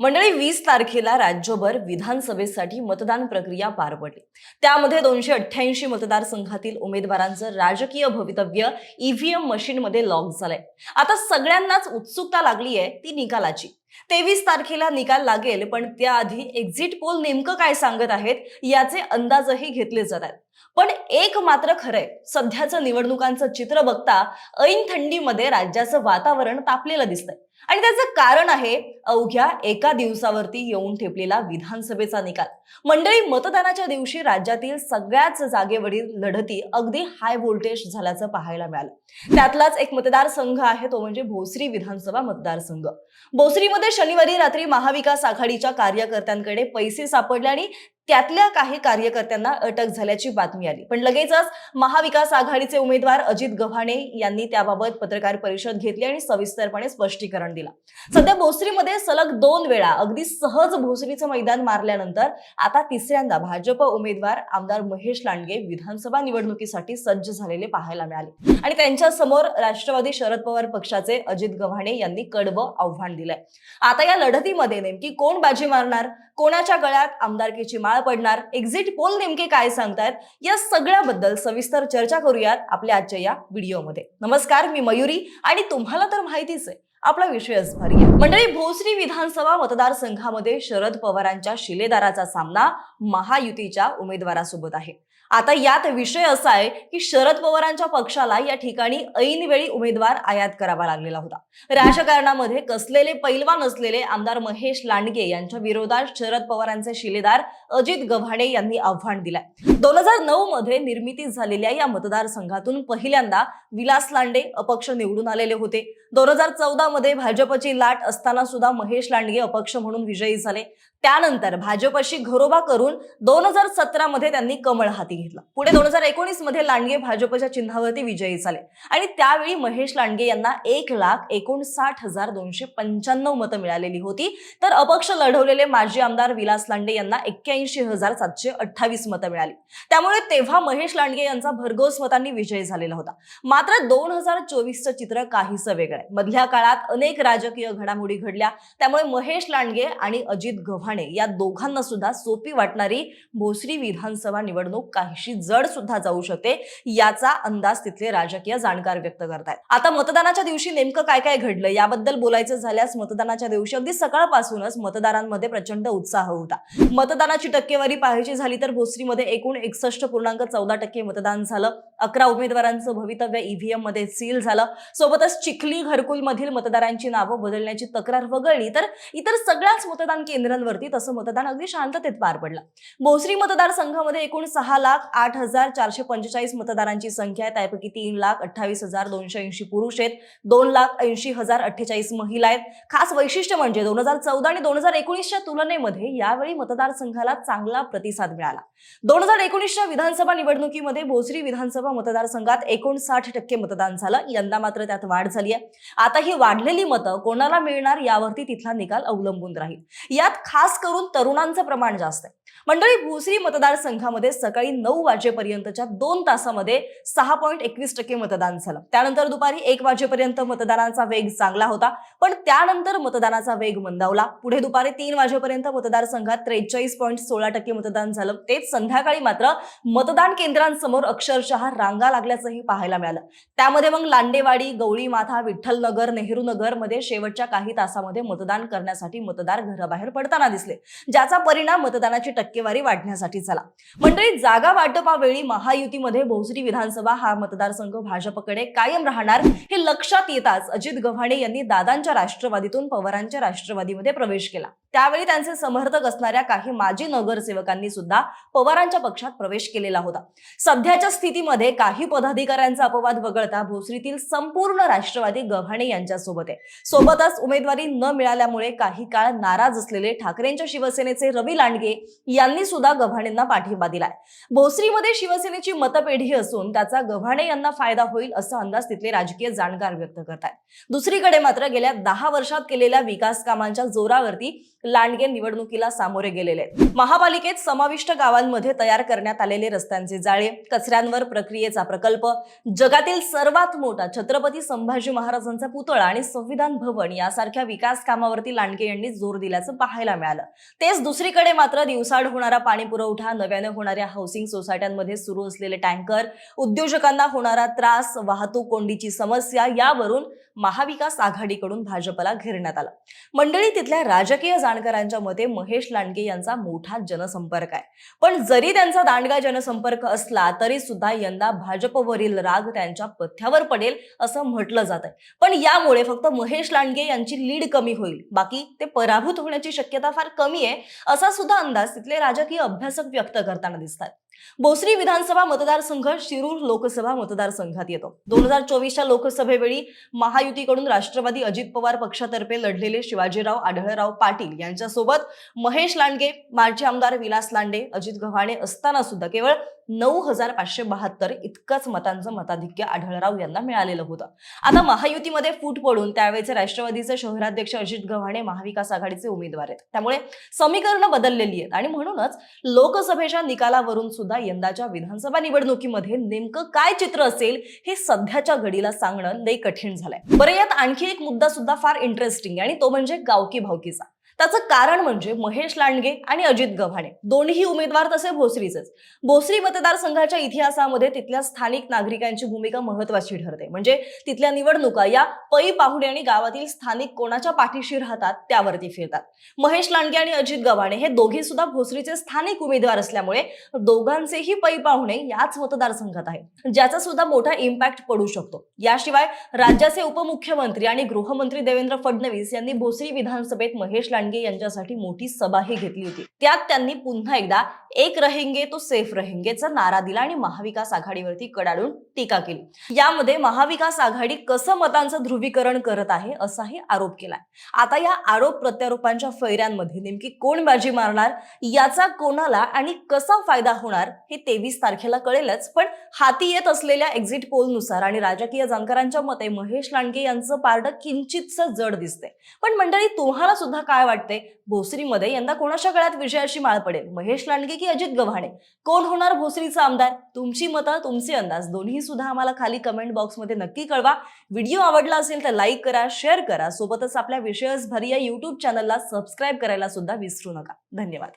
मंडळी वीस तारखेला राज्यभर विधानसभेसाठी मतदान प्रक्रिया पार पडली. त्यामध्ये दोनशे अठ्ठ्याऐंशी मतदारसंघातील उमेदवारांचं राजकीय भवितव्य ईव्हीएम मशीनमध्ये लॉक झालंय. आता सगळ्यांनाच उत्सुकता लागली आहे ती निकालाची. तेवीस तारखेला निकाल लागेल पण त्याआधी एक्झिट पोल नेमकं काय सांगत आहेत याचे अंदाजही घेतले जात आहेत. पण एक मात्र खरंय सध्याचं निवडणुकांचं चित्र बघता ऐन थंडीमध्ये राज्याचं वातावरण तापलेलं दिसतंय. आणि त्याचं कारण आहे अवघ्या एका दिवसावरती येऊन ठेपलेला विधानसभेचा निकाल. मंडळी मतदानाच्या दिवशी राज्यातील सगळ्याच जागेवरील लढती अगदी हाय व्होल्टेज झाल्याचं पाहायला मिळालं. त्यातलाच एक मतदारसंघ आहे तो म्हणजे भोसरी विधानसभा मतदारसंघ. भोसरीमध्ये शनिवारी रात्री महाविकास आघाडीच्या कार्यकर्त्यांकडे पैसे सापडले आणि त्यातल्या काही कार्यकर्त्यांना अटक झाल्याची बातमी आली. पण लगेचच महाविकास आघाडीचे उमेदवार अजित गव्हाणे यांनी त्याबाबत पत्रकार परिषद घेतली आणि सविस्तरपणे स्पष्टीकरण दिलं. सध्या भोसरीमध्ये सलग दोन वेळा अगदी सहज भोसरीचं मैदान मारल्यानंतर आता तिसऱ्यांदा भाजप उमेदवार आमदार महेश लांडगे विधानसभा निवडणुकीसाठी सज्ज झालेले पाहायला मिळाले. आणि त्यांच्यासमोर राष्ट्रवादी शरद पवार पक्षाचे अजित गव्हाणे यांनी कडवं आव्हान दिलंय. आता या लढतीमध्ये नेमकी कोण बाजी मारणार? कोणाच्या गळ्यात आमदारकीची माळ पडणार? एक्झिट पोल नेमके काय सांगतायत? या सगळ्याबद्दल सविस्तर चर्चा करूयात आपल्या आजच्या या व्हिडिओमध्ये. नमस्कार मी मयुरी आणि तुम्हाला तर माहितीच आहे आपला विषयच भारी आहे. मंडळी भोसरी विधानसभा मतदारसंघामध्ये शरद पवारांच्या शिलेदाराचा सामना महायुतीच्या उमेदवारासोबत आहे. आता यात विषय असा आहे की शरद पवारांच्या पक्षाला या ठिकाणी ऐनवेळी उमेदवार आयात करावा लागलेला होता. राजकारणामध्ये कसलेले पैलवान असलेले आमदार महेश लांडगे यांच्या विरोधात शरद पवारांचे शिलेदार अजित गव्हाणे यांनी आव्हान दिलंय. दोन हजार नऊ मध्ये निर्मिती झालेल्या या मतदारसंघातून पहिल्यांदा विलास लांडे अपक्ष निवडून आलेले होते. दोन हजार चौदा मध्ये भाजपची लाट असताना सुद्धा महेश लांडगे अपक्ष म्हणून विजयी झाले. त्यानंतर भाजपशी घरोबा करून दोन हजार सतरामध्ये त्यांनी कमळ हाती घेतला. पुढे दोन हजार एकोणीसमध्ये लांडगे भाजपच्या चिन्हावरती विजयी झाले. आणि त्यावेळी महेश लांडगे यांना एक लाख एकोणसाठ हजार दोनशे पंच्याण्णव मतं मिळालेली होती. तर अपक्ष लढवलेले माजी आमदार विलास लांडे यांना एक्क्याऐंशी हजार सातशे अठ्ठावीस मतं मिळाली. त्यामुळे तेव्हा महेश लांडगे यांचा भरघोस मतांनी विजय झालेला होता. मात्र दोन हजार चोवीसचं चित्र काहीसं वेगळं आहे. मधल्या काळात अनेक राजकीय घडामोडी घडल्या. त्यामुळे महेश लांडगे आणि अजित गव्हाणे या दोघांना सुद्धा सोपी वाटणारी भोसरी विधानसभा निवडणूक काहीशी जड सुद्धा जाऊ शकते याचा अंदाज तिथले राजकीय जाणकार व्यक्त करतायत. आता मतदानाच्या दिवशी नेमकं काय काय घडलं याबद्दल बोलायचं झाल्यास मतदानाच्या दिवशी अगदी सकाळपासूनच मतदारांमध्ये प्रचंड उत्साह होता. मतदानाची टक्केवारी पाहायची झाली तर भोसरीमध्ये एकूण एकसष्ट पूर्णांक चौदा टक्के मतदान झालं. अकरा उमेदवारांचं भवितव्य ईव्हीएममध्ये सील झालं. सोबतच चिखली घरकुल मधील मतदारांची नावं बदलण्याची तक्रार वगळली तर इतर सगळ्याच मतदान केंद्रांवर केंद्रांवरती असं मतदान अगदी शांततेत पार पडलं. भोसरी मतदारसंघामध्ये एकूण सहा लाख आठ हजार चारशे पंचेचाळीस मतदारांची संख्या आहे. त्यापैकी तीन लाख अठ्ठावीस हजार दोनशे ऐंशी पुरुष आहेत. दोन लाख ऐंशी हजार अठ्ठेचाळीस महिला आहेत. खास वैशिष्ट्य म्हणजे दोन हजार चौदा आणि दोन हजार एकोणीसच्या तुलनेमध्ये यावेळी मतदारसंघाला चांगला प्रतिसाद मिळाला. दोन हजार एकोणीसच्या विधानसभा निवडणुकीमध्ये भोसरी विधानसभा मतदारसंघात एकोणसाठ टक्के मतदान झालं. यंदा मात्र त्यात वाढ झाली आहे. आता ही वाढलेली मतं कोणाला मिळणार यावरती तिथला निकाल अवलंबून राहील. यात खास करून तरुणांचं प्रमाण जास्त आहे. मंडळी भोसरी मतदारसंघामध्ये सकाळी नऊ वाजेपर्यंतच्या दोन तासामध्ये सहा पॉईंट एकवीस टक्के मतदान झालं. त्यानंतर दुपारी एक वाजेपर्यंत मतदानाचा वेग चांगला होता पण त्यानंतर मतदानाचा वेग मंदावला. पुढे दुपारी तीन वाजेपर्यंत मतदारसंघात त्रेचाळीस पॉईंट सोळा टक्के मतदान झालं. तेच संध्याकाळी मात्र मतदान केंद्रांसमोर अक्षरशः रांगा लागल्याचंही पाहायला मिळालं. त्यामध्ये मग लांडेवाडी गवळी माथा विठ्ठलनगर नेहरू नगरमध्ये शेवटच्या काही तासामध्ये मतदान करण्यासाठी मतदार घराबाहेर पडताना दिसले. ज्याचा परिणाम मतदानाची टक्केवारी वाढण्यासाठी झाला. मंडळी जागा वाटपावेळी महायुतीमध्ये भोसरी विधानसभा हा मतदारसंघ भाजपकडे कायम राहणार हे लक्षात येताच अजित गव्हाणे यांनी दादांच्या राष्ट्रवादीतून पवारांच्या राष्ट्रवादीमध्ये प्रवेश केला. त्यावेळी त्यांचे समर्थक असणाऱ्या काही माजी नगरसेवकांनी सुद्धा पवारांच्या पक्षात प्रवेश केलेला होता. सध्याच्या स्थितीमध्ये काही पदाधिकाऱ्यांचा अपवाद वगळता भोसरीतील संपूर्ण राष्ट्रवादी गव्हाणे यांच्यासोबत आहे. सोबतच उमेदवारी न मिळाल्यामुळे काही काळ नाराज असलेले ठाकरेंच्या शिवसेनेचे रवी लांडगे यांनी सुद्धा गव्हाणेंना पाठिंबा दिलाय. भोसरीमध्ये शिवसेनेची मतपेढी असून त्याचा गव्हाणे यांना फायदा होईल असा अंदाज तिथले राजकीय जाणकार व्यक्त करतात दुसरीकडे मात्र गेल्या दहा वर्षात केलेल्या विकास कामांच्या जोरावरती लांडगे निवडणुकीला सामोरे गेलेले आहेत. महापालिकेत समाविष्ट गावांमध्ये तयार करण्यात आलेले रस्त्यांचे जाळे कचऱ्यांवर प्रक्रियेचा प्रकल्प जगातील सर्वात मोठा छत्रपती संभाजी महाराजांचा पुतळा आणि संविधान भवन यासारख्या विकास कामावरती लांडगे यांनी जोर दिल्याचं पाहायला मिळालं. तेच दुसरीकडे मात्र दिवसाड होणारा पाणी पुरवठा नव्याने होणाऱ्या हाऊसिंग सोसायट्यांमध्ये सुरू असलेले टँकर उद्योजकांना होणारा त्रास वाहतूक कोंडीची समस्या यावरून महाविकास आघाडीकडून भाजपला घेरण्यात आलं. मंडळी तिथल्या राजकीय जाणकरांच्या मते महेश लांडगे यांचा मोठा जनसंपर्क आहे. पण जरी त्यांचा दांडगा जनसंपर्क असला तरी सुद्धा यंदा भाजपवरील राग त्यांच्या पथ्यावर पडेल असं म्हटलं जात आहे. पण यामुळे फक्त महेश लांडगे यांची लीड कमी होईल. बाकी ते पराभूत होण्याची शक्यता फार कमी आहे असा सुद्धा अंदाज तिथले राजकीय अभ्यासक व्यक्त करताना दिसतात. भोसरी विधानसभा मतदारसंघ शिरूर लोकसभा मतदारसंघात येतो. दोन हजार चोवीसच्या लोकसभेवेळी महायुतीकडून राष्ट्रवादी अजित पवार पक्षातर्फे लढलेले शिवाजीराव आढळराव पाटील यांच्यासोबत महेश लांडगे माजी आमदार विलास लांडे अजित गव्हाणे असताना सुद्धा केवळ नऊ हजार पाचशे बहात्तर इतकंच मतांचं मताधिक्य आढळराव यांना मिळालेलं होतं. आता महायुतीमध्ये फूट पडून त्यावेळेचे राष्ट्रवादीचे शहराध्यक्ष अजित गव्हाणे महाविकास आघाडीचे उमेदवार आहेत. त्यामुळे समीकरणं बदललेली आहेत. आणि म्हणूनच लोकसभेच्या निकालावरून सुद्धा यंदाच्या विधानसभा निवडणुकीमध्ये नेमकं काय चित्र असेल हे सध्याच्या घडीला सांगणं लई कठीण झालंय. बरं यात आणखी एक मुद्दा सुद्धा फार इंटरेस्टिंग आहे आणि तो म्हणजे गावकी भावकीचा. त्याचं कारण म्हणजे महेश लांडगे आणि अजित गव्हाणे. दोन्ही उमेदवार तसे भोसरीचेच. भोसरी मतदारसंघाच्या इतिहासामध्ये तिथल्या स्थानिक नागरिकांची भूमिका महत्वाची ठरते. म्हणजे तिथल्या निवडणुका या पै पाहुणे आणि गावातील स्थानिक कोणाच्या पाठीशी राहतात त्यावरती फिरतात. महेश लांडगे आणि अजित गव्हाणे हे दोघे सुद्धा भोसरीचे स्थानिक उमेदवार असल्यामुळे दोघांचेही पै पाहुणे याच मतदारसंघात आहेत. ज्याचा सुद्धा मोठा इम्पॅक्ट पडू शकतो. याशिवाय राज्याचे उपमुख्यमंत्री आणि गृहमंत्री देवेंद्र फडणवीस यांनी भोसरी विधानसभेत महेश लांडगे यांच्यासाठी मोठी सभाही घेतली होती. त्यात त्यांनी पुन्हा एकदा एक रहेंगे तो सेफ रहेंगेचा नारा दिला आणि महाविकास आघाडीवरती कडाडून टीका केली. यामध्ये महाविकास आघाडी कसं मतांचं ध्रुवीकरण करत आहे असाही आरोप केलाय. आता या आरोप प्रत्यारोपांच्या फैऱ्यांमध्ये नेमकी कोण बाजी मारणार याचा कोणाला आणि कसा फायदा होणार हे तेवीस तारखेला कळेलच पण हाती येत असलेल्या एक्झिट पोलनुसार आणि राजकीय जाणकारांच्या मते महेश लांडगे यांचं पारडं किंचितच जड दिसते पण मंडळी तुम्हाला सुद्धा काय वाटतं? भोसरीमध्ये यंदा कोणाच्या गळ्यात विजयाची माळ पडेल? महेश लांडगे की अजित गव्हाणे? कोण होणार भोसरीचा आमदार? तुमची मतं तुमचे अंदाज दोन्ही सुद्धा आम्हाला खाली कमेंट बॉक्समध्ये नक्की कळवा. व्हिडिओ आवडला असेल तर लाईक करा शेअर करा. सोबतच आपल्या विषयभरी या युट्यूब चॅनलला सबस्क्राईब करायला सुद्धा विसरू नका. धन्यवाद.